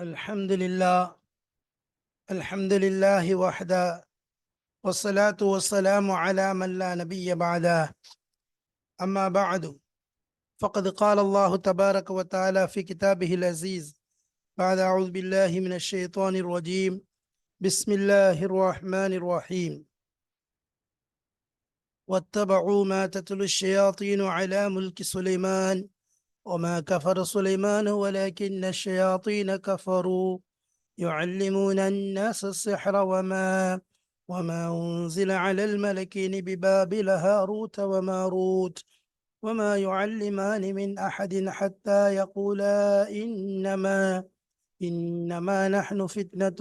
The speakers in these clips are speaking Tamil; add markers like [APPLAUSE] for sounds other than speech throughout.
الحمد لله الحمد لله وحده والصلاة والسلام على من لا نبي بعده. أما بعد فقد قال الله تبارك وتعالى في كتابه العزيز بعد أعوذ بالله من الشيطان الرجيم. بسم الله الرحمن الرحيم. واتبعوا ما تتلو الشياطين على ملك سليمان. وما كفر سليمان ولكن الشياطين كفروا يعلمون الناس السحر وما وما أنزل على الملكين ببابل هاروت وماروت وما يعلمان من أحد حتى يقولا إنما إنما نحن فتنة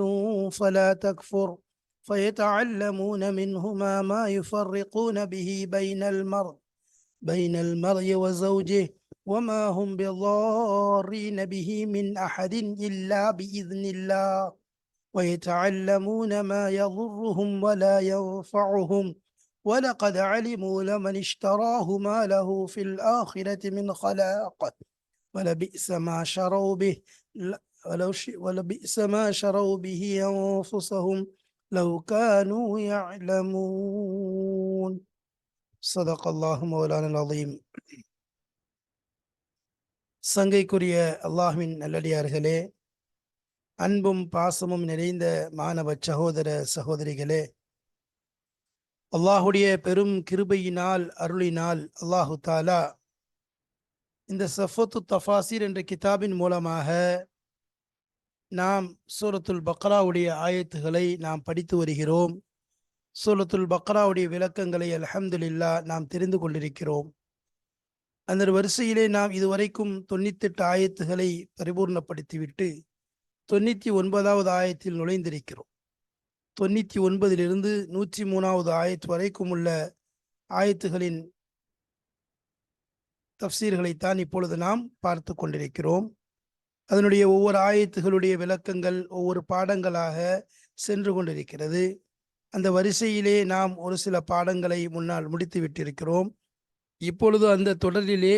فلا تكفر فيتعلمون منهما ما يفرقون به بين المرء بين المرء وزوجه وما هم بضارين به من أحد إلا بإذن الله ويتعلمون ما يضرهم ولا ينفعهم ولقد علموا لمن اشتراه ما له في الآخرة من خلاق ولبئس ما شروا به ولو ولبئس ما شروا به أنفسهم لو كانوا يعلمون. صدق الله مولانا العظيم. சங்கைக்குரிய அல்லாஹின் நல்லடியார்களே அன்பும் பாசமும் நிறைந்த மாணவ சகோதர சகோதரிகளே அல்லாஹுடைய பெரும் கிருபையினால் அருளினால் அல்லாஹு தாலா இந்த சஃபத்து தஃபாசிர் என்ற கிதாபின் மூலமாக நாம் சூரத்துல் பக்ராவுடைய ஆயத்துகளை நாம் படித்து வருகிறோம். சூரத்துல் பக்ராவுடைய விளக்கங்களை அலமதுல்லா நாம் தெரிந்து கொண்டிருக்கிறோம். அந்த வரிசையிலே நாம் இதுவரைக்கும் தொண்ணூத்தெட்டு ஆயத்துகளை பரிபூர்ணப்படுத்திவிட்டு தொண்ணூற்றி ஒன்பதாவது ஆயத்தில் நுழைந்திருக்கிறோம். தொண்ணூற்றி ஒன்பதிலிருந்து நூற்றி மூணாவது ஆயத்து வரைக்கும் உள்ள ஆயத்துகளின் தப்சீர்களைத்தான் இப்பொழுது நாம் பார்த்து கொண்டிருக்கிறோம். அதனுடைய ஒவ்வொரு ஆயத்துகளுடைய விளக்கங்கள் ஒவ்வொரு பாடங்களாக சென்று கொண்டிருக்கிறது. அந்த வரிசையிலே நாம் ஒரு சில பாடங்களை முன்னால் முடித்து விட்டிருக்கிறோம் இப்பொழுது அந்த தொடரிலே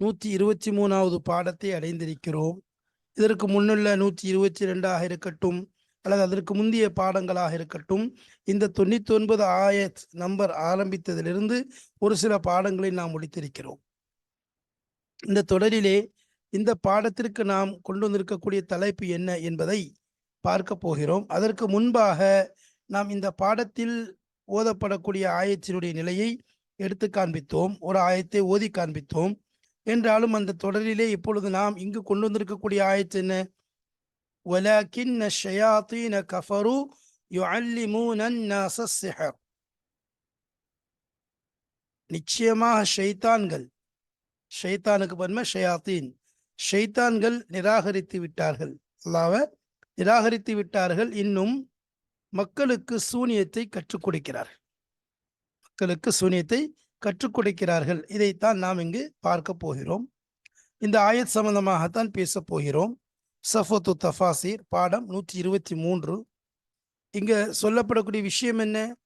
நூற்றி இருபத்தி மூணாவது பாடத்தை அடைந்திருக்கிறோம். இதற்கு முன்னுள்ள நூற்றி இருபத்தி ரெண்டாக இருக்கட்டும் அல்லது அதற்கு முந்தைய பாடங்களாக இருக்கட்டும் இந்த தொண்ணூத்தி ஒன்பது ஆய நம்பர் ஆரம்பித்ததிலிருந்து ஒரு சில பாடங்களை நாம் முடித்திருக்கிறோம். இந்த தொடரிலே இந்த பாடத்திற்கு நாம் கொண்டு வந்திருக்கக்கூடிய தலைப்பு என்ன என்பதை பார்க்க போகிறோம். அதற்கு முன்பாக நாம் இந்த பாடத்தில் ஓதப்படக்கூடிய ஆயத்தினுடைய நிலையை எடுத்து காண்பித்தோம் ஒரு ஆயத்தை ஓதி காண்பித்தோம் என்றாலும் அந்த தொடரிலே இப்பொழுது நாம் இங்கு கொண்டு வந்திருக்கக்கூடிய ஆயத்து என்ன ولكن الشياطين كفروا يعلمون الناس السحر நிச்சயமாக ஷைத்தான்கள் ஷைத்தானுக்கு பன்மை ஷயாத்தீன் ஷைத்தான்கள் நிராகரித்து விட்டார்கள் அல்லாவ நிராகரித்து விட்டார்கள் இன்னும் மக்களுக்கு சூனியத்தை கற்றுக் கொடுக்கிறார்கள் மக்களுக்கு சூனியத்தை கற்றுக் கொடுக்கிறார்கள். இதைத்தான் நாம் இங்கு பார்க்க போகிறோம். இந்த ஆயத் சம்பந்தமாகத்தான் பேசப் போகிறோம். சஃபத்து தஃபாசிர் பாடம் நூற்றி இருபத்தி மூன்று இங்க சொல்லப்படக்கூடிய விஷயம் என்ன?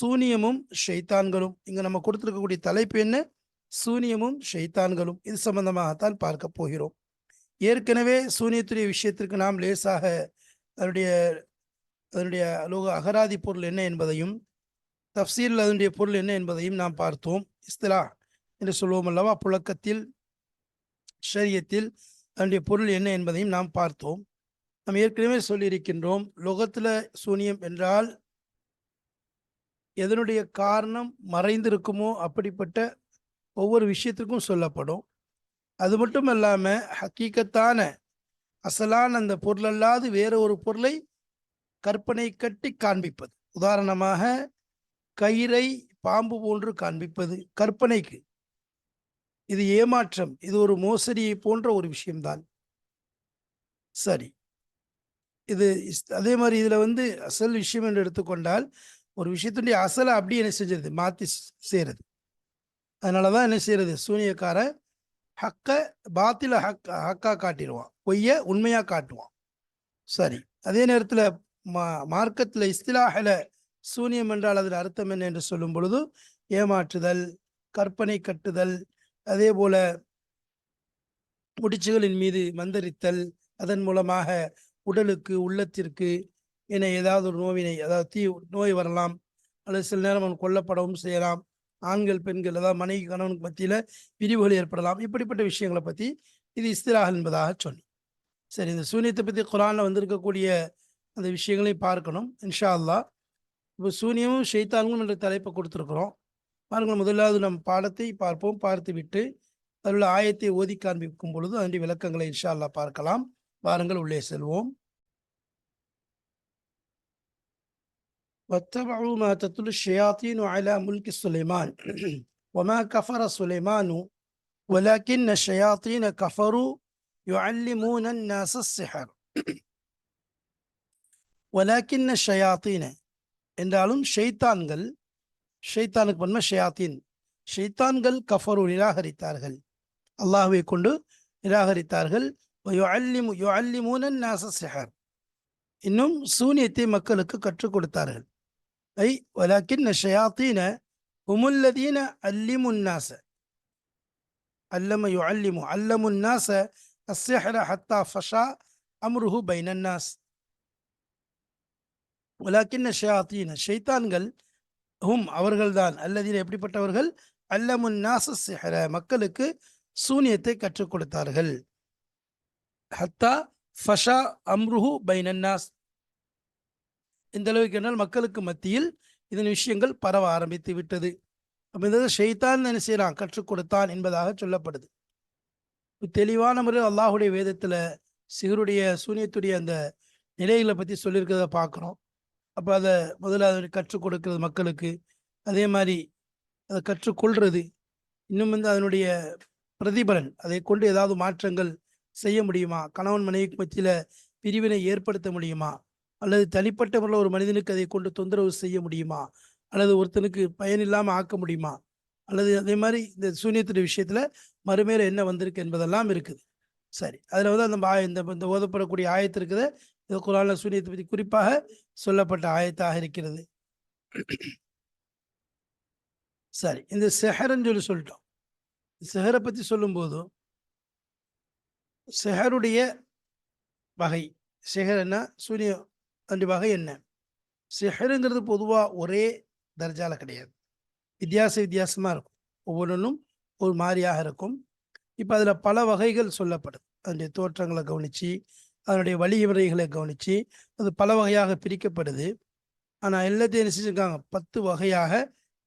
சூனியமும் ஷைத்தான்களும். இங்க நம்ம கொடுத்துருக்கக்கூடிய தலைப்பு என்ன? சூனியமும் ஷைத்தான்களும். இது சம்பந்தமாகத்தான் பார்க்க போகிறோம். ஏற்கனவே சூனியத்துடைய விஷயத்திற்கு நாம் லேசாக அதனுடைய அதனுடைய அலோக அகராதி பொருள் என்ன என்பதையும் தப்சீரில் அதனுடைய பொருள் என்ன என்பதையும் நாம் பார்த்தோம். இஸ்திலா என்று சொல்வோம் அல்லவா? புழக்கத்தில் ஷரியத்தில் அதனுடைய பொருள் என்ன என்பதையும் நாம் பார்த்தோம். நாம் ஏற்கனவே சொல்லியிருக்கின்றோம் லோகத்தில் சூனியம் என்றால் எதனுடைய காரணம் மறைந்திருக்குமோ அப்படிப்பட்ட ஒவ்வொரு விஷயத்திற்கும் சொல்லப்படும். அது மட்டும் இல்லாமல் ஹக்கீக்கத்தான அசலான அந்த பொருள் அல்லாது வேற ஒரு பொருளை கற்பனை கட்டி காண்பிப்பது. உதாரணமாக கயிறை பாம்பு போன்று காண்பிப்பது கற்பனைக்கு. இது ஏமாற்றம் இது ஒரு மோசடியை போன்ற ஒரு விஷயம்தான். சரி. இது அதே மாதிரி இதில் வந்து அசல் விஷயம் என்று எடுத்துக்கொண்டால் ஒரு விஷயத்துடைய அசலை அப்படி என்ன செஞ்சது? செய்கிறது அதனால் தான் என்ன செய்கிறது சூனியக்கார ஹக்க பாத்தில ஹக் ஹக்கா காட்டிடுவான். பொய்ய உண்மையாக காட்டுவான். சரி. அதே நேரத்தில் மா மார்க்கத்தில் இஸ்திலாஹல சூனியம் என்றால் அதில் அர்த்தம் என்ன என்று சொல்லும் பொழுது ஏமாற்றுதல் கற்பனை கட்டுதல் அதே போல முடிச்சுகளின் மீது மந்தரித்தல் அதன் மூலமாக உடலுக்கு உள்ளத்திற்கு என ஏதாவது ஒரு நோவினை அதாவது தீ நோய் வரலாம் அல்லது சில நேரம் அவன் கொல்லப்படவும் செய்யலாம். ஆண்கள் பெண்கள் அதாவது மனைவி கணவனுக்கு மத்தியில் பிரிவுகள் ஏற்படலாம். இப்படிப்பட்ட விஷயங்களை பற்றி இது இஸ்திராக என்பதாக சொன்னோம் சரி இந்த சூனியத்தை பற்றி குரானில் வந்திருக்கக்கூடிய அந்த விஷயங்களையும் பார்க்கணும். இன்ஷா அல்லா இப்போ சூனியமும் ஷைத்தான்களும் என்ற தலைப்பை கொடுத்துருக்குறோம் பாருங்கள் முதலாவது நம் பாடத்தை பார்ப்போம் பார்த்து விட்டு அதில் உள்ள ஆயத்தை ஓதி காண்பிக்கும் பொழுது அதனுடைய விளக்கங்களை இன்ஷா அல்லாஹ் பார்க்கலாம் வாருங்கள் உள்ளே செல்வோம் واتبعوا ما تتلو الشياطين على ملك سليمان وما كفر سليمان ولكن الشياطين كفروا يعلمون الناس السحر ولكن الشياطين என்றாலும் ஷெய்தான்கள் ஷெய்தானுக்கு பன்ம ஷயாத்தின். ஷெய்தான்கள் கஃபரு நிராகரித்தார்கள். அல்லாஹுவை கொண்டு நிராகரித்தார்கள். இன்னும் சூனியத்தை மக்களுக்கு கற்றுக் கொடுத்தார்கள். ஐ வலாக்கின் ஷயாத்தீன உமுல்லதீன அல்லிமுன்னாச அல்லம அல்லிமு அல்லமுன்னாச அஸ்யஹர ஹத்தா ஃபஷா அம்ருஹு பைனன்னாஸ் உலக்கின்ன ஷேயாத்தீன் ஷைத்தான்கள் ஹும் அவர்கள்தான். அல்லதில் எப்படிப்பட்டவர்கள்? அல்லமுன் நாசஹர மக்களுக்கு சூனியத்தை கற்றுக் கொடுத்தார்கள். ஹத்தா ஃபஷா அம்ருஹு பைனன்னாஸ் இந்த அளவுக்கு என்றால் மக்களுக்கு மத்தியில் இதன் விஷயங்கள் பரவ ஆரம்பித்து விட்டது. அப்படின்றது ஷெய்தான் என்ன செய்கிறான் கற்றுக் கொடுத்தான் என்பதாக சொல்லப்படுது. தெளிவான முறையில் அல்லாஹுடைய வேதத்தில் சிகருடைய சூனியத்துடைய அந்த நிலைகளை பற்றி சொல்லியிருக்கிறத பார்க்குறோம். அப்போ அதை முதல்ல அதை கற்றுக் கொடுக்கறது மக்களுக்கு. அதே மாதிரி அதை கற்றுக்கொள்றது இன்னும் வந்து அதனுடைய பிரதிபலன் அதை கொண்டு ஏதாவது மாற்றங்கள் செய்ய முடியுமா? கணவன் மனைவிக்கு மத்தியில் பிரிவினை ஏற்படுத்த முடியுமா? அல்லது தனிப்பட்ட முறையில் ஒரு மனிதனுக்கு அதை கொண்டு தொந்தரவு செய்ய முடியுமா? அல்லது ஒருத்தனுக்கு பயனில்லாமல் ஆக்க முடியுமா? அல்லது அதே மாதிரி இந்த சூனியத்துடைய விஷயத்தில் மறுமையில் என்ன வந்திருக்கு என்பதெல்லாம் இருக்குது. சரி அதில் வந்து அந்த இந்த இந்த ஓதப்படக்கூடிய ஆயத்து இது குரான சூனியத்தை பற்றி குறிப்பாக சொல்லப்பட்ட ஆயத்தாக இருக்கிறது. சரி இந்த செஹர்ன்னு சொல்லி சொல்லிட்டோம். செஹரை பற்றி சொல்லும்போது செஹருடைய வகை செஹர் என்ன சூரிய அந்த வகை என்ன? செஹருங்கிறது பொதுவாக ஒரே தர்ஜால கிடையாது. வித்தியாச வித்தியாசமாக இருக்கும். ஒவ்வொன்றும் ஒரு மாதிரியாக இருக்கும். இப்போ அதில் பல வகைகள் சொல்லப்படுது. அதனுடைய தோற்றங்களை கவனித்து அதனுடைய வழிமுறைகளை கவனித்து அது பல வகையாக பிரிக்கப்படுது. ஆனால் எல்லாத்தையும் என்ன செஞ்சுருக்காங்க? பத்து வகையாக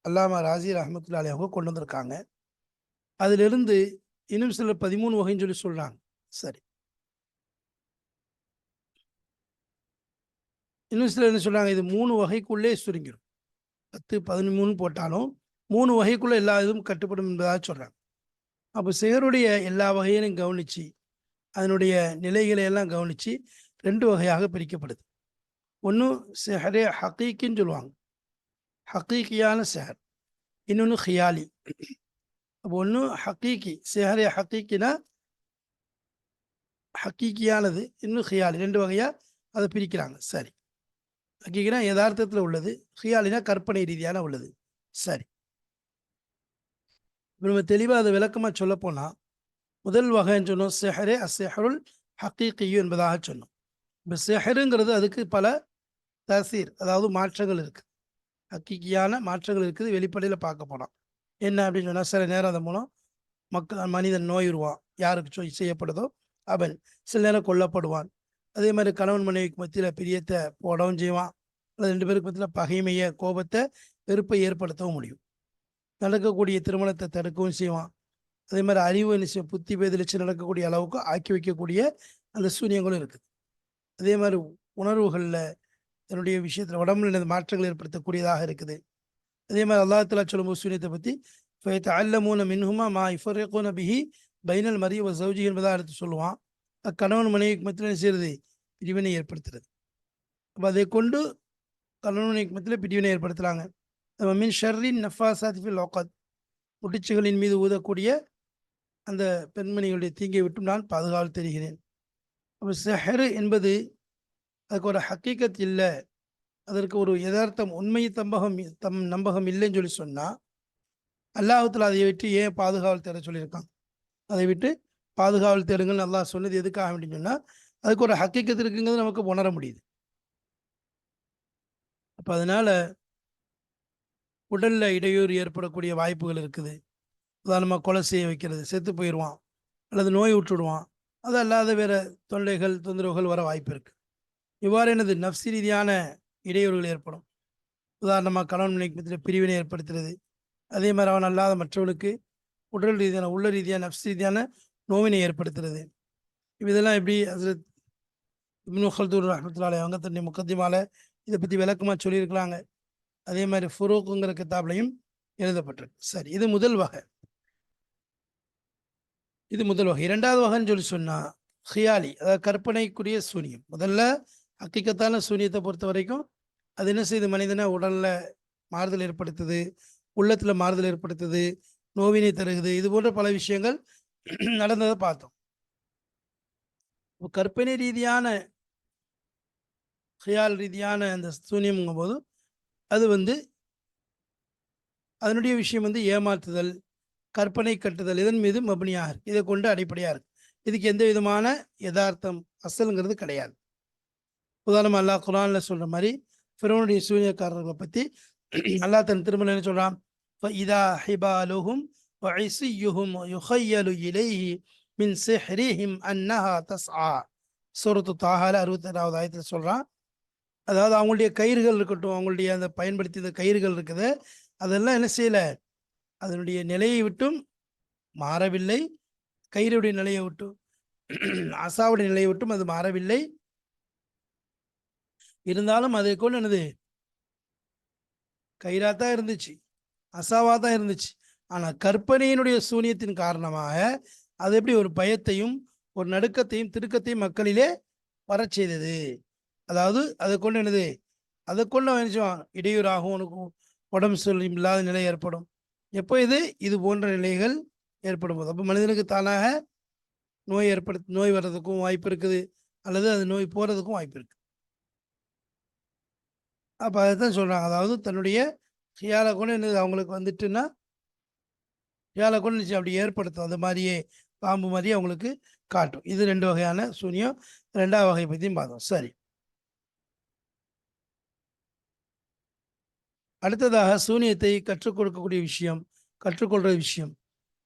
அல்லாமா ராஜி ரஹமத்துல்லா அவங்க கொண்டு வந்திருக்காங்க. அதிலிருந்து இன்னும் சிலர் பதிமூணு வகைன்னு சொல்லி சொல்கிறாங்க சரி. இன்னும் சிலர் என்ன சொல்கிறாங்க இது மூணு வகைக்குள்ளே சுருங்கிடும் பத்து பதிமூணு போட்டாலும் மூணு வகைக்குள்ளே எல்லா இதுவும் கட்டுப்படும் என்பதாக சொல்கிறாங்க அப்போ சிகருடைய எல்லா வகையிலும் கவனிச்சு அதனுடைய நிலைகளை எல்லாம் கவனிச்சு ரெண்டு வகையாக பிரிக்கப்படுது. ஒன்று செஹரே ஹக்கீக்குன்னு சொல்லுவாங்க. ஹக்கீக்கியான செஹர். இன்னொன்று ஹியாலி. அப்போ ஒன்று ஹக்கீக்கி செஹரே ஹக்கீக்கினா ஹக்கீக்கியானது இன்னும் ஹியாலி. ரெண்டு வகையாக அதை பிரிக்கிறாங்க. சரி. ஹக்கீக்கினா யதார்த்தத்தில் உள்ளது. ஹியாலினா கற்பனை ரீதியான உள்ளது. சரி. இப்போ நம்ம தெளிவாக அதை விளக்கமாக சொல்ல போனால் முதல் வகைன்னு சொன்னோம். செஹரே அசெஹருல் ஹக்கீக்கியு என்பதாக சொன்னோம். இப்போ செஹருங்கிறது அதுக்கு பல தசீர் அதாவது மாற்றங்கள் இருக்குது ஹக்கீக்கியான மாற்றங்கள் இருக்குது வெளிப்படையில் பார்க்க போனோம் என்ன அப்படின்னு சொன்னால் சில நேரம் அதன் மூலம் மக்கள் மனிதன் நோய் உருவான் யாருக்கு சொய் செய்யப்படுதோ அவன் சில நேரம் கொல்லப்படுவான். அதே மாதிரி கணவன் மனைவிக்கு மத்தியில் பிரியத்தை போடவும் செய்வான். அல்லது ரெண்டு பேருக்கு மத்தியில் பகைமையை கோபத்தை வெறுப்பை ஏற்படுத்தவும் முடியும். நடக்கக்கூடிய திருமணத்தை தடுக்கவும் செய்வான். அதே மாதிரி அறிவு நிச்சயம் புத்தி பேதலிச்சு நடக்கக்கூடிய அளவுக்கு ஆக்கி வைக்கக்கூடிய அந்த சூரியங்களும் இருக்குது. அதே மாதிரி உணர்வுகளில் தன்னுடைய விஷயத்தில் உடம்புல இந்த மாற்றங்கள் ஏற்படுத்தக்கூடியதாக இருக்குது. அதே மாதிரி அல்லா தலா சொல்லும்போது சூரியத்தை பற்றி ஃபைத்த அல்லமூன மின்ஹுமா மா இஃபரேகோன பிஹி பைனல் மரிய ஒரு சௌஜி என்பதாக எடுத்து சொல்லுவான். கணவன் மனைவிக்கு மத்தியில் என்ன செய்யறது? பிரிவினை ஏற்படுத்துறது. அப்போ அதை கொண்டு கணவன் மனைவிக்கு மத்தியில் பிரிவினை ஏற்படுத்துகிறாங்க மின் ஷர்ரின் நஃபாசாத் லோகத் முடிச்சுகளின் மீது ஊதக்கூடிய அந்த பெண்மணிகளுடைய தீங்கை விட்டும் நான் பாதுகாவல் தெரிகிறேன். அப்போ செஹரு என்பது அதுக்கு ஒரு ஹக்கீக்கத் இல்லை. அதற்கு ஒரு யதார்த்தம் உண்மை தம்பகம் தம் நம்பகம் இல்லைன்னு சொல்லி சொன்னால் அல்லாஹத்தில் அதை விட்டு ஏன் பாதுகாவல் தேட சொல்லியிருக்கான்? அதை விட்டு பாதுகாவல் தேடுங்கள் அல்லாஹ் சொன்னது எதுக்காக அப்படின்னு சொன்னால் அதுக்கு ஒரு ஹக்கீக்கத்து இருக்குங்கிறது நமக்கு உணர முடியுது. அப்போ அதனால் உடலில் இடையூறு ஏற்படக்கூடிய வாய்ப்புகள் இருக்குது. உதாரணமாக கொலை செய்ய வைக்கிறது செத்து போயிடுவான் அல்லது நோய் விட்டுடுவான் அது அல்லாத வேறு தொல்லைகள் தொந்தரவுகள் வர வாய்ப்பு இருக்குது இவ்வாறு எனது நப்சி ரீதியான இடையூறுகள் ஏற்படும். உதாரணமாக கணவன் மனைவி பிரிவினை ஏற்படுத்துறது. அதே மாதிரி அவன் அல்லாத மற்றவர்களுக்கு உடல் ரீதியான உள்ள ரீதியான நப்ஸ் ரீதியான நோவினை ஏற்படுத்துறது. இதெல்லாம் எப்படி ஹசரத் இப்னு ஹல்தூர் ரஹமத்துல்லாலே அவங்க தன்னுடைய முக்கத்திமால இதை பற்றி விளக்கமாக சொல்லியிருக்கிறாங்க. அதே மாதிரி ஃபுரோக்குங்கிற கித்தாப்லையும் எழுதப்பட்டிருக்கு. சரி இது முதல் வகை. இது முதல் வகை. இரண்டாவது வகைன்னு சொல்லி சொன்னால் ஹியாலி அதாவது கற்பனைக்குரிய சூனியம். முதல்ல ஹக்கிக்கத்தான சூனியத்தை பொறுத்த வரைக்கும் அது என்ன செய்யுது மனிதனை உடலில் மாறுதல் ஏற்படுத்துது உள்ளத்தில் மாறுதல் ஏற்படுத்துது நோவினை தருகுது. இது போன்ற பல விஷயங்கள் [CLEARS THROAT] நடந்ததை பார்த்தோம். கற்பனை ரீதியான ஹியால் ரீதியான அந்த சூனியம்ங்கும் போது அது வந்து அதனுடைய விஷயம் வந்து ஏமாற்றுதல் கற்பனை கட்டுதல் இதன் மீது மபனியாக இருக்கு. இதை கொண்டு அடிப்படையாக இருக்கு. இதுக்கு எந்த விதமான யதார்த்தம் அசலுங்கிறது கிடையாது. உதாரணம் அல்லாஹ் குரானில் சொல்கிற மாதிரி ஃபிரோனுடைய சூரியக்காரர்களை பற்றி [CLEARS THROAT] அல்லாஹ் தன் திருமணம் என்ன சொல்கிறான் இதா ஹிபாலுஹும் வயசியுஹும் யுஹையலு இலைஹி மின் சிஹ்ரிஹிம் அன்னஹா தஸ்ஆ. சூரத்து தாகால அறுபத்தி ரெண்டாவது ஆயத்தில் சொல்கிறான் அதாவது அவங்களுடைய கயிறுகள் இருக்கட்டும் அவங்களுடைய அந்த பயன்படுத்திய கயிறுகள் இருக்குது. அதெல்லாம் என்ன செய்யலை? அதனுடைய நிலையை விட்டும் மாறவில்லை கயிறுடைய நிலையை விட்டும் அசாவுடைய நிலையை விட்டும் அது மாறவில்லை. இருந்தாலும் அதை கொண்டு எனது கயிறாக தான் இருந்துச்சு அசாவாக தான் இருந்துச்சு. ஆனால் கற்பனையினுடைய சூனியத்தின் காரணமாக அது எப்படி ஒரு பயத்தையும் ஒரு நடுக்கத்தையும் திருக்கத்தையும் மக்களிலே வர செய்தது. அதாவது அதை கொண்டு என்னது? அதை கொண்டு நினைச்சுவான் இடையூறாகும் உனக்கு உடம்பு சொல்லி இல்லாத நிலை ஏற்படும். எப்போ இது? இது போன்ற நிலைகள் ஏற்படும் போது அப்போ மனிதனுக்கு தானாக நோய் ஏற்படு நோய் வர்றதுக்கும் வாய்ப்பு இருக்குது. அல்லது அது நோய் போகிறதுக்கும் வாய்ப்பு இருக்கு. அப்போ அதை தான் சொல்கிறாங்க அதாவது தன்னுடைய சியால கூட என்னது? அவங்களுக்கு வந்துட்டுன்னா சியால கூட நிச்சயம் அப்படி ஏற்படுத்தும். அது மாதிரியே பாம்பு மாதிரியே அவங்களுக்கு காட்டும். இது ரெண்டு வகையான சூனியம். ரெண்டாவது வகையை பற்றியும் பார்த்தோம். சரி. அடுத்ததாக சூனியத்தை கற்றுக் கொடுக்கக்கூடிய விஷயம் கற்றுக்கொள்கிற விஷயம்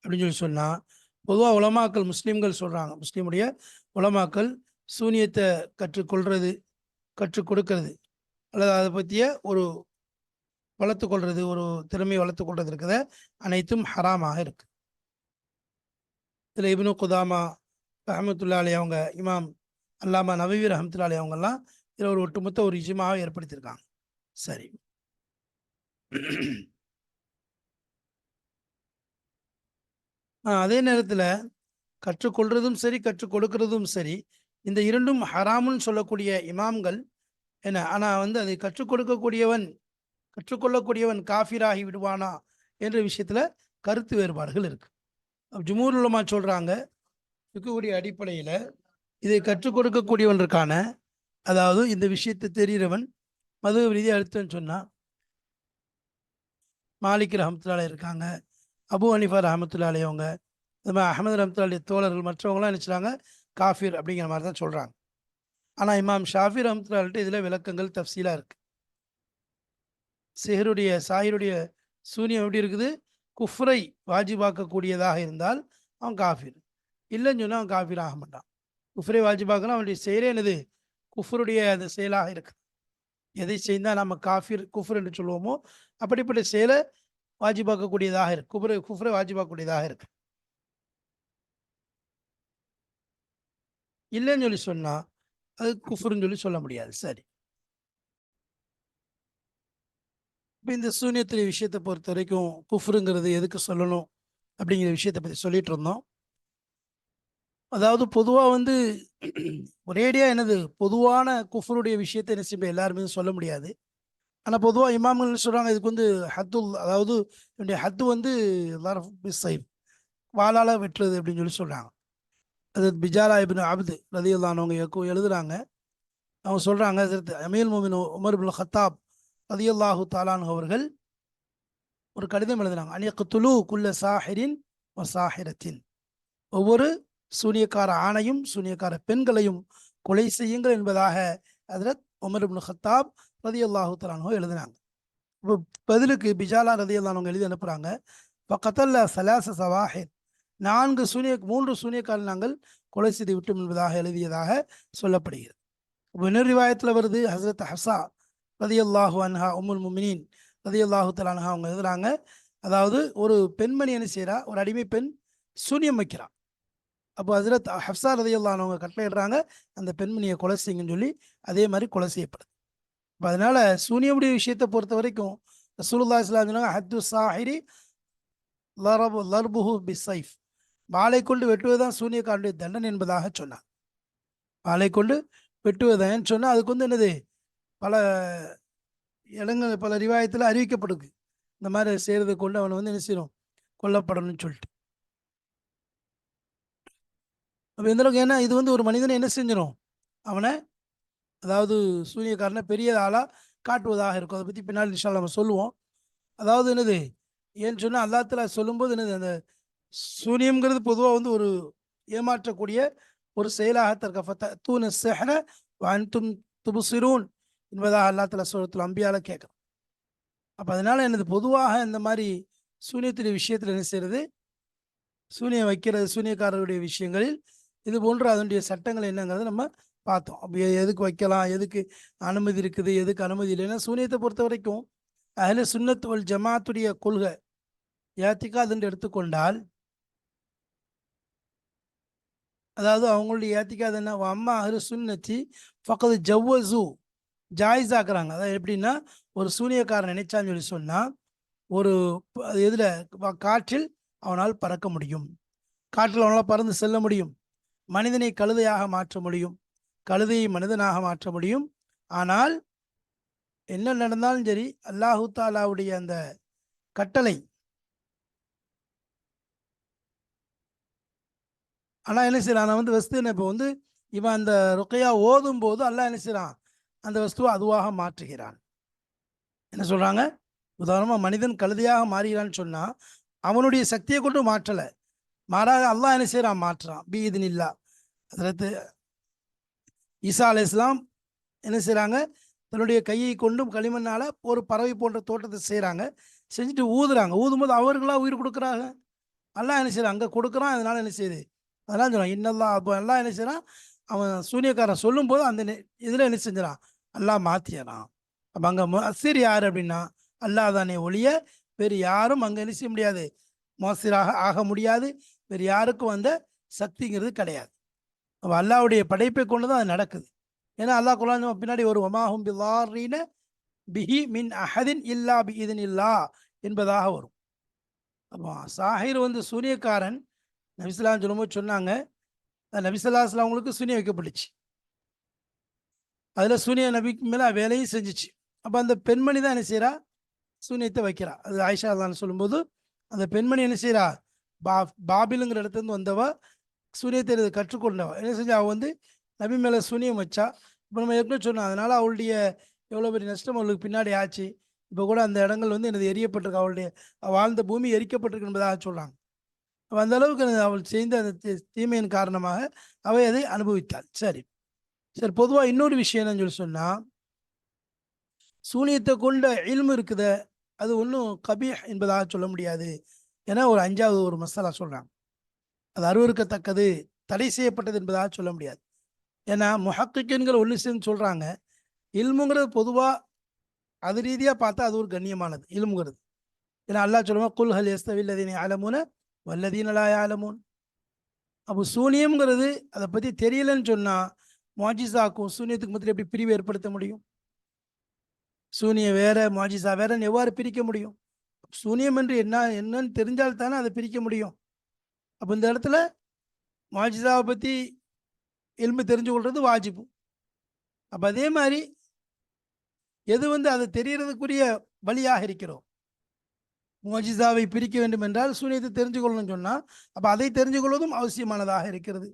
அப்படின்னு சொல்லி சொன்னால் பொதுவாக உலமாக்கள் முஸ்லீம்கள் சொல்கிறாங்க முஸ்லீமுடைய உலமாக்கள் சூனியத்தை கற்றுக்கொள்கிறது கற்றுக் கொடுக்கறது. அல்லது அதை பற்றிய ஒரு வளர்த்து கொள்வது ஒரு திறமையை வளர்த்து கொள்வது இருக்கிறத. அனைத்தும் ஹராமாக இருக்கு. இதில் இப்னு குதாமா ரஹமத்துல்லா அவங்க இமாம் அல்லாமா நவீர் ரஹமத்துல்லா அவங்கெல்லாம் இதில் ஒரு ஒட்டுமொத்த ஒரு விஷயமாக ஏற்படுத்தியிருக்காங்க. சரி. அதே நேரத்தில் கற்றுக்கொள்றதும் சரி கற்றுக் கொடுக்கறதும் சரி இந்த இரண்டும் ஹராமுன்னு சொல்லக்கூடிய இமாம்கள் என்ன ஆனால் வந்து அதை கற்றுக் கொடுக்கக்கூடியவன் கற்றுக்கொள்ளக்கூடியவன் காஃபிராகி விடுவானா என்ற விஷயத்தில் கருத்து வேறுபாடுகள் இருக்கு. ஜுமூர் உலமா சொல்கிறாங்க இருக்கக்கூடிய அடிப்படையில் இதை கற்றுக் கொடுக்கக்கூடியவனுக்கான அதாவது இந்த விஷயத்தை தெரிகிறவன் மது ரீதியாக அடுத்துன்னு சொன்னால் மாலிக் ரஹமத்துல்லாலே இருக்காங்க. அபு ஹனிஃபா ரஹமத்துல்லாலே அவங்க. இந்த மாதிரி அஹமது ரஹமத்துல்லாலே தோழர்கள் மற்றவங்களாம் நினைச்சாங்க காஃபிர் அப்படிங்கிற மாதிரி தான் சொல்கிறாங்க ஆனால் இமாம் ஷாஃபி ரஹமத்துல்லால்ட்ட இதில் விளக்கங்கள் தஃசீலாக இருக்கு. சிஹருடைய சாயிருடைய சூனியம் எப்படி இருக்குது? குஃப்ரை வாஜிபாக்கக்கூடியதாக இருந்தால் அவன் காஃபிர். இல்லைன்னு சொன்னால் அவன் காஃபிர் ஆக மாட்டான். குஃப்ரை வாஜிபாக்கெல்லாம் அவனுடைய செயலே என்னது? குஃபருடைய அந்த செயலாக இருக்குது. எதை செய்தால் நம்ம காஃபிர் குஃபர் என்று சொல்லுவோமோ அப்படிப்பட்ட செயலை வாஜிபாக்கக்கூடியதாக இருக்கு. குஃப்ரை குஃப்ரை வாஜிபாக்கக்கூடியதாக இருக்கு. இல்லைன்னு சொல்லி சொன்னால் அது குஃபுருன்னு சொல்லி சொல்ல முடியாது. சரி. இப்போ இந்த சூன்யத்திலே விஷயத்தை பொறுத்த வரைக்கும் குஃப்ருங்கிறது எதுக்கு சொல்லணும் அப்படிங்கிற விஷயத்தை பற்றி சொல்லிட்டு இருந்தோம். அதாவது பொதுவாக வந்து ஒரேடியாக என்னது? பொதுவான குஃபருடைய விஷயத்தை என்ன செய்ய எல்லாருமே சொல்ல முடியாது. ஆனால் பொதுவாக இமாம்கள் சொல்கிறாங்க இதுக்கு வந்து ஹத்துல் அதாவது என்னுடைய ஹத்து வந்து சைஃப் வாளால் வெட்டுறது அப்படின்னு சொல்லி சொல்கிறாங்க அது பிஜாலா இபின் அபது ரதியுல்லானவங்க எழுதுறாங்க. அவங்க சொல்கிறாங்க அமீல் மோமின் உமர் பின் ஹத்தாப் ரதியுல்லாஹு தாலான் அவர்கள் ஒரு கடிதம் எழுதுனாங்க அணியக்கு துலு குல்ல சாஹிரின் சாஹிரத்தின். ஒவ்வொரு சூனியக்கார ஆணையும் சூனியக்கார பெண்களையும் கொலை செய்யுங்கள் என்பதாக அதில் உமர் இப்னு ஹத்தாப் ரதி அல்லாஹு தலானோ எழுதினாங்க. இப்போ பதிலுக்கு பிஜாலா ரதி அல்லானவங்க எழுதி அனுப்புகிறாங்க பக்கத்தல்ல சலாச சவாஹிர். நான்கு சூனிய மூன்று சூனியக்கால் நாங்கள் கொலை செய்து விட்டோம் என்பதாக எழுதியதாக சொல்லப்படுகிறது. இப்போ இன்னொரு ரிவாயத்தில் வருது ஹசரத் ஹசா ரதி அல்லாஹு அன்ஹா உம்முல் முமினின் ரதி அல்லாஹு தலான்ஹா அவங்க எழுதுறாங்க. அதாவது ஒரு பெண்மணி என்ன செய்கிறா ஒரு அடிமை பெண் சூனியம் வைக்கிறா. அப்போ ஹசரத் ஹப்சா ரதி அல்லானவங்க கட்டளையிடுறாங்க அந்த பெண்மணியை கொலை செய்யுங்கன்னு சொல்லி அதே மாதிரி கொலை செய்யப்படுது. இப்போ அதனால சூனியமுடைய விஷயத்தை பொறுத்த வரைக்கும் ரசூலுல்லா இஸ்லாம் சொன்னாங்க ஹத்து சாஹிரி லரபு லர்புஹு பி சைஃப் வாளை கொண்டு வெட்டுவதுதான் சூனியக்காரனுடைய தண்டன் என்பதாக சொன்னார் வாளை கொண்டு வெட்டுவதுதான் சொன்னால் அதுக்கு வந்து என்னது? பல இடங்கள் பல ரிவாயத்தில் அறிவிக்கப்படுது இந்த மாதிரி செய்கிறது கொண்டு அவனை வந்து என்ன செய்யணும்? கொல்லப்படணும்னு சொல்லிட்டு. அப்போ எந்த அளவுக்கு ஏன்னா இது வந்து ஒரு மனிதனை என்ன செஞ்சிடும் அவனை அதாவது சூனியக்காரனை பெரிய ஆளாக காட்டுவதாக இருக்கும். அதை பற்றி பின்னால் நிஷால் நம்ம சொல்லுவோம். அதாவது என்னது? ஏன்னு சொன்னால் அல்லாத்துல சொல்லும்போது என்னது? அந்த சூனியம்ங்கிறது பொதுவாக வந்து ஒரு ஏமாற்றக்கூடிய ஒரு செயலாக தற்கஃபத்த தூண செஹன வான்தும் துபுசிரூன் என்பதாக அல்லாத்துல சொல்லத்தில் அம்பியால கேட்குறோம். அப்போ அதனால் என்னது? பொதுவாக இந்த மாதிரி சூனியத்துடைய விஷயத்தில் என்ன செய்யறது? சூனியம் வைக்கிறது சூனியக்காரருடைய விஷயங்களில் இது போன்ற அதனுடைய சட்டங்கள் என்னங்கிறத நம்ம பார்த்தோம். அப்போ எதுக்கு வைக்கலாம்? எதுக்கு அனுமதி இருக்குது? எதுக்கு அனுமதி இல்லைன்னா சூனியத்தை பொறுத்த வரைக்கும் அதில் சுண்ணத்துவல் ஜமாத்துடைய கொள்கை ஏத்திக்காதுன்னு எடுத்துக்கொண்டால் அதாவது அவங்களுடைய ஏத்திக்காது என்ன? அம்மா அஹ்லு சுன்னத்தி பக்கத்து ஜவ்வசு ஜாயிஸ் ஆக்குறாங்க அதாவது எப்படின்னா ஒரு சூனியக்காரன் நினைச்சான்னு சொல்லி சொன்னால் ஒரு இதில் காற்றில் அவனால் பறக்க முடியும். காற்றில் அவனால் பறந்து செல்ல முடியும். மனிதனை கழுதையாக மாற்ற முடியும். கழுதையை மனிதனாக மாற்ற முடியும். ஆனால் என்ன நடந்தாலும் சரி அல்லாஹு தாலாவுடைய அந்த கட்டளை. ஆனால் என்ன செய்யறான் நான் வந்து வஸ்து இப்போ வந்து இவன் அந்த ருக்கையா ஓதும் போது அல்லாஹ் என்ன செய்யறான் அந்த வஸ்துவை அதுவாக மாற்றுகிறான். என்ன சொல்றாங்க? உதாரணமாக மனிதன் கழுதையாக மாறுகிறான்னு சொன்னால் அவனுடைய சக்தியை கொண்டு மாற்றலை. மாறாக அல்லாஹ் என்ன செய்யறான் மாற்றுறான் பி இது இல்லா. அதில் ஈசா அலை இஸ்லாம் என்ன செய்கிறாங்க தன்னுடைய கையை கொண்டும் களிமண்ணால் ஒரு பறவை போன்ற தோட்டத்தை செய்கிறாங்க செஞ்சுட்டு ஊதுறாங்க. ஊதும்போது அவர்களாக உயிர் கொடுக்குறாங்க? எல்லாம் என்ன செய்யறான் அங்கே கொடுக்குறான். அதனால என்ன செய்யுது? அதெல்லாம் சொல்லுவான் இன்னெல்லாம் அப்போ எல்லாம் என்ன செய்யறான் அவன் சூனியக்காரன் சொல்லும்போது அந்த இதில் என்ன செஞ்சிடான் அல்லா மாற்றிடுறான் அப்போ அங்கே மசீர் யார் அப்படின்னா அல்லாஹ் தானே ஒழிய வேறு யாரும் அங்கே என்ன செய்ய முடியாது. மோசராக ஆக முடியாது. வேறு யாருக்கும் அந்த சக்திங்கிறது கிடையாது. அப்போ அல்லாவுடைய படைப்பை கொண்டு தான் அது நடக்குது. ஏன்னா அல்லாஹ் குலான் பின்னாடி ஒரு ஒமாஹும் பில்லாரீன பிஹி மின் அஹதின் இல்லா பி இதன் இல்லா என்பதாக வரும். அப்போ சாஹிர் வந்து சூரியக்காரன் நபிசுலாம் சொல்லும்போது சொன்னாங்க நபிசுல்லா அவங்களுக்கு சூனியம் வைக்கப்பட்டுச்சு. அதில் சூனிய நபிக்கு மேலே வேலையும் செஞ்சிச்சு. அப்போ அந்த பெண்மணி தான் என்ன செய்கிறா சூனியத்தை வைக்கிறா. அது ஆயிஷா தான் சொல்லும்போது அந்த பெண்மணி என்ன செய்கிறா பா பாபிலுங்கிற இடத்துலேருந்து வந்தவ சூனியத்தை கற்றுக்கொண்டவ என்ன செஞ்சா அவள் வந்து நபி மேலே சூனியம் வச்சா இப்போ நம்ம ஏற்கனவே சொன்னோம் அதனால் அவளுடைய எவ்வளோ பெரிய நஷ்டம் அவளுக்கு பின்னாடி ஆச்சு. இப்போ கூட அந்த இடங்கள் வந்து எனது எரியப்பட்டிருக்கு அவளுடைய வாழ்ந்த பூமி எரிக்கப்பட்டிருக்கு என்பதாக சொல்கிறாங்க அப்போ அந்த அளவுக்கு அவள் செய்த அந்த தீமையின் காரணமாக அவை அதை அனுபவித்தாள். சரி. சரி பொதுவாக இன்னொரு விஷயம் என்னன்னு சொல்லி சொன்னால் சூனியத்தை கொண்ட இல்மு இருக்குத அது ஒன்றும் கபி என்பதாக சொல்ல முடியாது. ஏன்னா ஒரு அஞ்சாவது ஒரு மசாலா சொல்கிறாங்க அது அருவறுக்கத்தக்கது தடை செய்யப்பட்டது என்பதாக சொல்ல முடியாது. ஏன்னா முஹக்கின்கள் ஒன்று சேர்ந்து சொல்கிறாங்க இல்முங்கிறது பொதுவாக அது ரீதியாக பார்த்தா அது ஒரு கண்ணியமானது இல்முங்கிறது. ஏன்னா அல்லா சொல்லுவோம் குல் ஹல் எஸ்தவில்லதீனை ஆலமுன வல்லதீனலாய ஆலமுன் அப்போ சூனியம்ங்கிறது அதை பற்றி தெரியலன்னு சொன்னால் மாஜிசாக்கும் சூனியத்துக்கு மத்தியில் எப்படி பிரிவு ஏற்படுத்த முடியும்? சூனியம் வேற மாஜிசா வேறன்னு எவ்வாறு பிரிக்க முடியும்? சூனியம் என்று என்ன என்னன்னு தெரிஞ்சால் தானே அதை பிரிக்க முடியும். அப்போ இந்த இடத்துல மாஜிதாவை பற்றி எலும்பு தெரிஞ்சு கொள்வது வாஜிப்பு அப்போ அதே மாதிரி எது வந்து அது தெரியறதுக்குரிய வழியாக இருக்கிறோம்? மோஜிசாவை பிரிக்க வேண்டும் என்றால் சூனியத்தை தெரிஞ்சு கொள்ளணும்னு சொன்னால் அப்போ அதை தெரிஞ்சு கொள்வதும் அவசியமானதாக இருக்கிறது.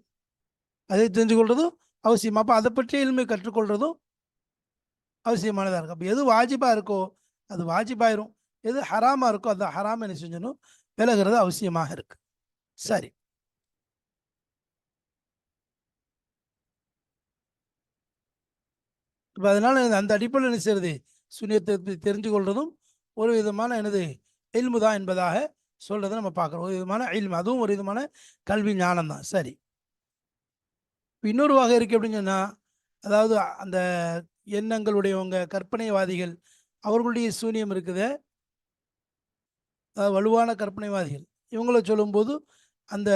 அதை தெரிஞ்சு கொள்வதும் அவசியம். அப்போ அதை பற்றி எலும்பை கற்றுக்கொள்றதும் அவசியமானதாக இருக்கும் அப்போ எது வாஜிபாக இருக்கோ அது வாஜிபாயிரும். எது ஹராமாக இருக்கோ அது ஹராம் என்ன செஞ்சணும் விலகிறது அவசியமாக இருக்குது சரி. இப்போ அதனால அந்த அடிப்படையில் என்ன செய்யறது சூனியத்தை தெரிஞ்சு கொள்வதும் ஒரு விதமான எனது இல்மு தான் என்பதாக சொல்கிறத நம்ம பார்க்குறோம். ஒரு விதமான இல்மு அதுவும் ஒரு விதமான கல்வி ஞானம் தான். சரி. இன்னொரு வகை இருக்குது அப்படின்னு சொன்னால் அதாவது அந்த எண்ணங்களுடையவங்க கற்பனைவாதிகள் அவர்களுடைய சூனியம் இருக்குது. அதாவது வலுவான கற்பனைவாதிகள். இவங்கள சொல்லும்போது அந்த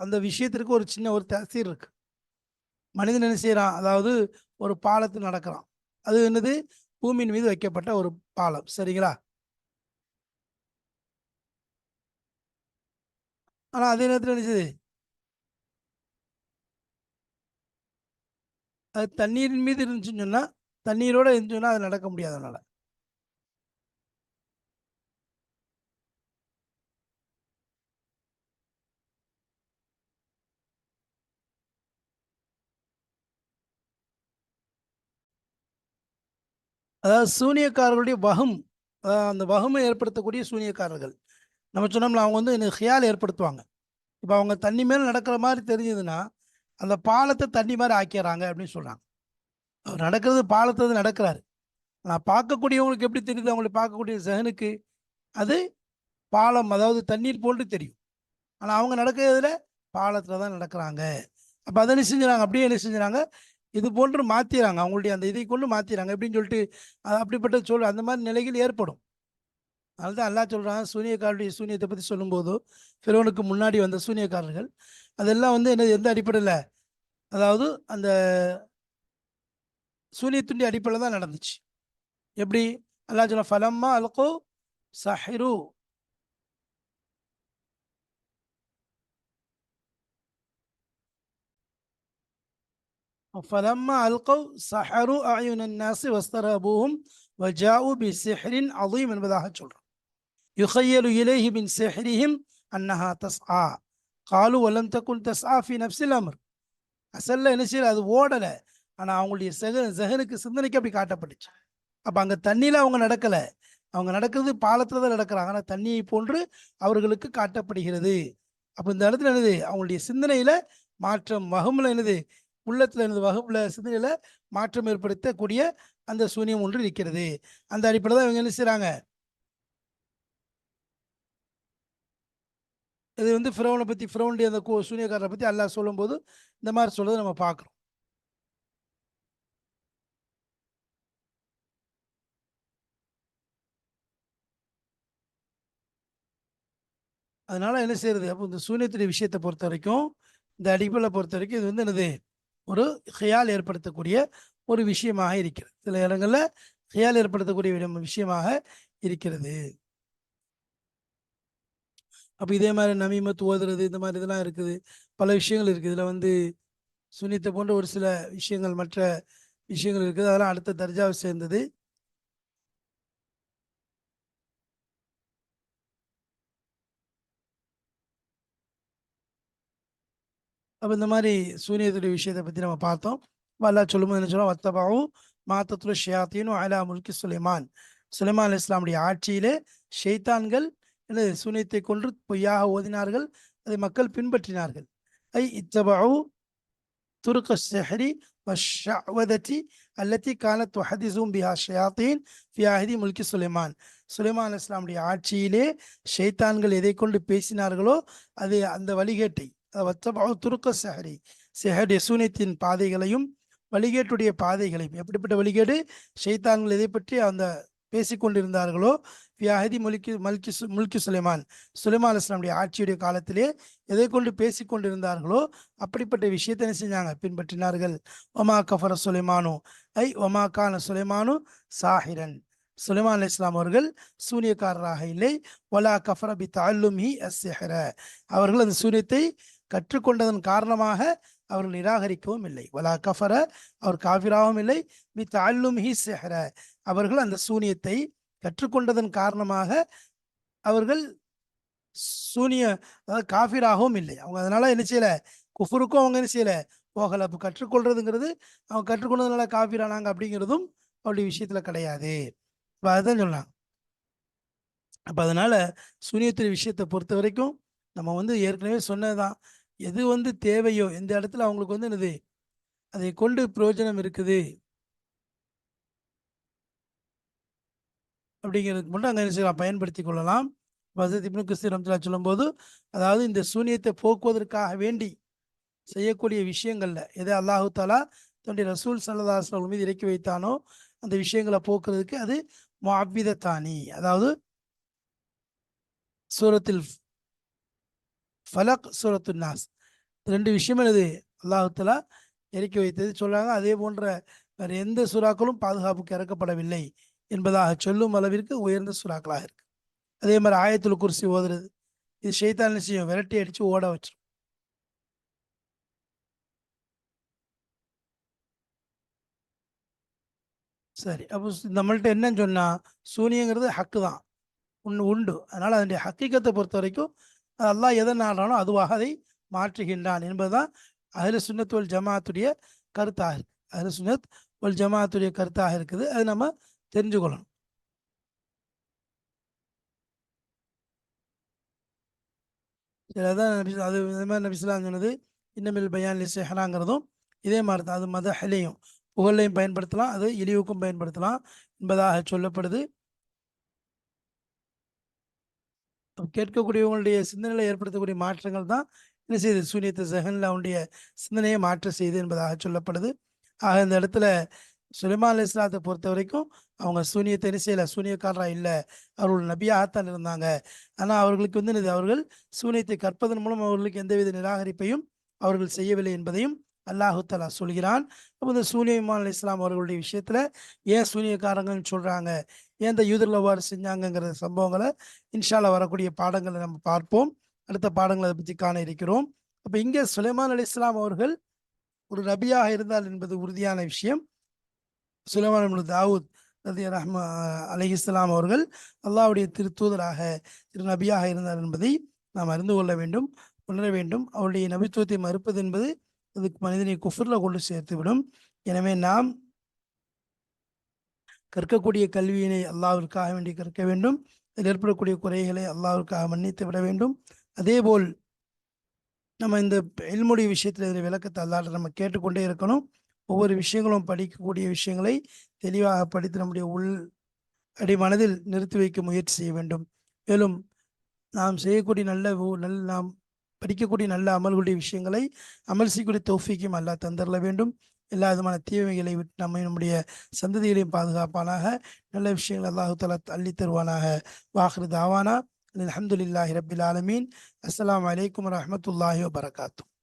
அந்த விஷயத்திற்கு ஒரு சின்ன ஒரு தசீர் இருக்கு. மனிதன் என்ன செய்கிறான் அதாவது ஒரு பாலத்தில் நடக்கிறான். அது என்னது? பூமியின் மீது வைக்கப்பட்ட ஒரு பாலம். சரிங்களா? ஆனால் அதே நேரத்தில் நினைச்சது அது தண்ணீரின் மீது இருந்துச்சுன்னு சொன்னால் தண்ணீரோட இருந்துச்சுன்னா அது நடக்க முடியாது அதனால் அதாவது சூனியக்காரர்களுடைய வகம் அதாவது அந்த வகுமை ஏற்படுத்தக்கூடிய சூனியக்காரர்கள். நம்ம சொன்னோம்ல அவங்க வந்து எனக்கு ஹியால் ஏற்படுத்துவாங்க. இப்போ அவங்க தண்ணி மேல் நடக்கிற மாதிரி தெரிஞ்சதுன்னா அந்த பாலத்தை தண்ணி மாதிரி ஆக்கிடுறாங்க அப்படின்னு சொல்கிறாங்க அவர் நடக்கிறது பாலத்தை நடக்கிறாரு. ஆனால் பார்க்கக்கூடியவங்களுக்கு எப்படி தெரியுது? அவங்களை பார்க்கக்கூடிய ஜெகனுக்கு அது பாலம் அதாவது தண்ணீர் போன்று தெரியும். ஆனால் அவங்க நடக்கிறதுல பாலத்தில் தான் நடக்கிறாங்க. அப்போ அதை என்ன செஞ்சுறாங்க? அப்படியே என்ன செஞ்சுறாங்க? இது போன்று மாத்திராங்க. அவங்களுடைய அந்த இதை கொண்டு மாத்திராங்க. எப்படின்னு சொல்லிட்டு அப்படிப்பட்ட சொல் அந்த மாதிரி நிலைகள் ஏற்படும். அதுதான் அல்லாஹ் சொல்கிறாங்க சூனியக்காரருடைய சூனியத்தை பற்றி சொல்லும்போது ஃபிரோனுக்கு முன்னாடி வந்த சூனியக்காரர்கள் அதெல்லாம் வந்து என்ன எந்த அடிப்படையில்? அதாவது அந்த சூனியத்துடைய அடிப்படையில் தான் நடந்துச்சு. எப்படி? அல்லாஹ் சொல்ல ஃபலம்மா அல்கோ சஹிரு. ஃபலம்மா அல்கவ் சஹரு அயுனன்னாசி வஸ்தரபூஹும் வஜாவு பி சிஹ்ரின் அலீம் என்பதாக சொல்கிறோம் யுஹையலு இலேஹி பின் சிஹ்ரிஹிம் அன்னஹா தஸ் ஆ காலு வல்லம் தக்குன் தஸ் ஆ ஃபி நப்சில் அமர் அசல்ல என்ன அது ஓடலை ஆனால் அவங்களுடைய செக செகனுக்கு சிந்தனைக்கு அப்படி காட்டப்பட்டுச்சு அப்போ அங்கே தண்ணியில் அவங்க நடக்கலை அவங்க நடக்கிறது பாலத்தில் தான் நடக்கிறாங்க ஆனால் தண்ணியை போன்று அவர்களுக்கு காட்டப்படுகிறது. அப்போ இந்த இடத்துல என்னது? அவங்களுடைய சிந்தனையில் மாற்றம் வகுமில் என்னது? உள்ளத்தில் எனது வகுப்புல சிந்தனையில் மாற்றம் ஏற்படுத்தக்கூடிய அந்த சூனியம் ஒன்று இருக்கிறது. அந்த அடிப்படையில் தான் இவங்க என்ன செய்கிறாங்க இது வந்து ஃபிரௌனை பற்றி ஃபிரௌனுடைய அந்த கு- சூனியக்காரரை பற்றி அல்லாஹ் சொல்லும்போது இந்த மாதிரி சொல்கிறது நம்ம பார்க்குறோம். அதனால் என்ன செய்யறது? அப்போ இந்த சூன்யத்துடைய விஷயத்தை பொறுத்த வரைக்கும் இந்த அடிப்படையில் பொறுத்த வரைக்கும் இது வந்து என்னது? ஒரு ஹியால் ஏற்படுத்தக்கூடிய ஒரு விஷயமாக இருக்கிறது. சில இடங்களில் ஹியால் ஏற்படுத்தக்கூடிய விஷயமாக இருக்கிறது. அப்போ இதே மாதிரி நமீமத் ஓதுறது இந்த மாதிரி இதெல்லாம் இருக்குது. பல விஷயங்கள் இருக்குது. இதில் வந்து சுனித்தை போன்ற ஒரு சில விஷயங்கள் மற்ற விஷயங்கள் இருக்குது. அதெல்லாம் அடுத்த தர்ஜாவை சேர்ந்தது. அப்போ இந்த மாதிரி சூரியத்துடைய விஷயத்தை பற்றி நம்ம பார்த்தோம். அல்லா சொல்லும்போது என்ன சொல்லுவோம் வத்தபாவு மாத்தத்துல ஷியாத்தின்னு அலா முல்கி சுலைமான். சுலைமான் இஸ்லாமுடைய ஆட்சியிலே ஷெய்தான்கள் எனது சூனியத்தை கொன்று பொய்யாக ஓதினார்கள். அதை மக்கள் பின்பற்றினார்கள். ஐ இத்தபாவு துருக்க ஷெஹரி வஷாவதத்தி அல்லத்தி காலத் வஹதிசூம் பிஹா ஷயாத்தீன் ஃபியாஹிதி முல்கி சுலைமான். சுலைமான் இஸ்லாமுடைய ஆட்சியிலே ஷெய்தான்கள் எதை கொண்டு பேசினார்களோ அது அந்த வழிகேட்டை. வத்தபாவு துருக்க சஹரி செஹடைய சூனியத்தின் பாதைகளையும் வழிகேட்டுடைய பாதைகளையும். எப்படிப்பட்ட வழிகேடு? ஷைத்தான்கள் எதை பற்றி அந்த பேசிக்கொண்டிருந்தார்களோ வியாஹதி முல்கி மல்கி சு முல்கி சுலைமான். சுலைமான் அலுவலாமுடைய ஆட்சியுடைய காலத்திலே எதை கொண்டு பேசிக்கொண்டிருந்தார்களோ அப்படிப்பட்ட விஷயத்தை என்ன செஞ்சாங்க? பின்பற்றினார்கள். ஒமா கஃபர சுலைமானு. ஐ ஒமா கான சுலைமானு சாஹிரன். சுலைமான் அலி இஸ்லாம் அவர்கள் சூனியக்காரராக இல்லை. ஒலா கஃபர பி தால்லும் ஹி அஸ்ஹர அவர்கள் அந்த சூரியத்தை கற்றுக்கொண்டதன் காரணமாக அவர்கள் நிராகரிக்கவும் இல்லை. வலா கஃபர அவர் காபிராகவும் இல்லை. பி தால்லும் ஹி செஹர அவர்கள் அந்த சூனியத்தை கற்றுக்கொண்டதன் காரணமாக அவர்கள் சூனிய அதாவது காஃபிராகவும் இல்லை. அவங்க அதனால என்ன செய்யல? குஃபுருக்கும் அவங்க என்ன செய்யல? போகலை. அப்போ கற்றுக்கொள்றதுங்கிறது அவங்க கற்றுக்கொண்டதுனால காஃபிரானாங்க அப்படிங்கிறதும் அவருடைய விஷயத்துல கிடையாது. இப்போ அதுதான் சொன்னாங்க. அப்போ அதனால சூனியத்துறை விஷயத்தை பொறுத்த வரைக்கும் நம்ம வந்து ஏற்கனவே சொன்னதுதான். எது வந்து தேவையோ எந்த இடத்துல அவங்களுக்கு வந்து என்னது? அதை கொண்டு பிரயோஜனம் இருக்குது. அப்படிங்கிறதுக்கு மட்டும் அங்கே செய்யலாம்? பயன்படுத்தி கொள்ளலாம். வசதி இப்னு கிறிஸ்து ரம்சலா சொல்லும்போது அதாவது இந்த சூனியத்தை போக்குவதற்காக வேண்டி செய்யக்கூடிய விஷயங்களில் எதை அல்லாஹு தாலா தன்னுடைய ரசூல் சல்லதாசன் அவர்கள் மீது இறக்கி வைத்தானோ அந்த விஷயங்களை போக்குறதுக்கு அது மாபித தானி அதாவது சூரத்தில் ஃபலக் சூரத்து நாஸ். ரெண்டு விஷயம் இது அல்லாஹு இறக்கி வைத்தது சொல்கிறாங்க அதே போன்ற வேறு எந்த சுறாக்களும் பாதுகாப்புக்கு இறக்கப்படவில்லை என்பதாக சொல்லும் அளவிற்கு உயர்ந்த சுறாக்களாக இருக்கு. அதே மாதிரி ஆயத்தில் குறிச்சி ஓதுறது. இது ஷெய்தான் செய்யும் விரட்டி அடித்து ஓட வச்சிரும். சரி. அப்போ நம்மள்கிட்ட நம்மள்ட்ட என்னன்னு சொன்னால் சூனியங்கிறது ஹக்கு தான். ஒன்று உண்டு. அதனால் அதனுடைய ஹக்கீக்கத்தை பொறுத்த வரைக்கும் அல்லாஹ் எதை நாடுறானோ அதுவாக அதை மாற்றுகின்றான் என்பதுதான் அஹ்ல சுன்னத் ஒல் ஜமாத்துடைய கருத்தாக இருக்கு. அஹ்ல சுன்னத் ஒல் ஜமாத்துடைய கருத்தாக இருக்குது. அது நம்ம தெரிஞ்சுக்கொள்ளணும். சரி அதான் நபி அது இது மாதிரி நபிஸ்லாம் சொன்னது இன்னமில் பயான் லிசேஹனாங்கிறதும் இதே மாதிரி தான் அது மத மதஹலையும் புகழையும் பயன்படுத்தலாம் அது இழிவுக்கும் பயன்படுத்தலாம் என்பதாக சொல்லப்படுது அப்ப கேட்கக்கூடியவங்களுடைய சிந்தனையில் ஏற்படுத்தக்கூடிய மாற்றங்கள் தான் என்ன செய்யுது சூனியத்து ஜஹன்ல அவனுடைய சிந்தனையை மாற்ற செய்யுது என்பதாக சொல்லப்படுது. ஆக இந்த இடத்துல சுலைமா அலி இஸ்லாத்தை பொறுத்த வரைக்கும் அவங்க சூனியத்தை என்ன செய்யலை? சூனியக்காரராக இல்லை. அவர்கள் நபியாகத்தான் இருந்தாங்க. ஆனால் அவர்களுக்கு வந்து அவர்கள் சூனியத்தை கற்பதன் மூலம் அவர்களுக்கு எந்தவித நிராகரிப்பையும் அவர்கள் செய்யவில்லை என்பதையும் அல்லாஹுத்தலா சொல்கிறான். அப்போ இந்த சூனியமான் அலி இஸ்லாம் அவர்களுடைய விஷயத்தில் ஏன் சூனியக்காரங்கன்னு சொல்கிறாங்க ஏன் இந்த யூதர்கள் வார் செஞ்சாங்கங்கிற சம்பவங்களை இன்ஷால வரக்கூடிய பாடங்களை நம்ம பார்ப்போம். அடுத்த பாடங்களை அதை பற்றி காண இருக்கிறோம். அப்போ இங்கே சுலைமான் அலி இஸ்லாம் அவர்கள் ஒரு நபியாக இருந்தால் என்பது உறுதியான விஷயம். சுலைமான் தாவூத் ரதி ரஹ்மா அலி இஸ்லாம் அவர்கள் அல்லாஹ்வுடைய திருத்தூதராக திரு நபியாக இருந்தார் என்பதை நாம் அறிந்து கொள்ள வேண்டும் உணர வேண்டும். அவருடைய நபித்துவத்தை மறுப்பது என்பது அதுக்கு மனிதனை குஃபரில் கொண்டு சேர்த்துவிடும் எனவே நாம் கற்கக்கூடிய கல்வியினை அல்லாவிற்காக வேண்டி கற்க வேண்டும். அதில் ஏற்படக்கூடிய குறைகளை அல்லாவிற்காக மன்னித்து விட வேண்டும். அதேபோல் நம்ம இந்த எல்முடைய விஷயத்தில் இதில் விளக்கத்தை அல்லாட்ட நம்ம கேட்டுக்கொண்டே இருக்கணும். ஒவ்வொரு விஷயங்களும் படிக்கக்கூடிய விஷயங்களை தெளிவாக படித்து நம்முடைய உள் அடி மனதில் நிறுத்தி வைக்க முயற்சி செய்ய வேண்டும். மேலும் நாம் செய்யக்கூடிய நல்ல ஊ- நல்ல நாம் படிக்கக்கூடிய நல்ல அமல்களுடைய விஷயங்களை அமல் செய்யக்கூடிய தௌஃபீக்கும் அல்லா தந்தரல வேண்டும். எல்லா விதமான தீமைகளை விட்டு நம்ம நம்முடைய சந்ததிகளையும் பாதுகாப்பானாக. நல்ல விஷயங்கள் அல்லாஹு தலா அள்ளி தருவானாக. வாஹ்ரு தாவானா. அலமதுல்லாஹி ரபில் ஆலமீன். அஸ்லாம் வலைக்கம் வரமத்துல்லாஹி வபரகாத்தூ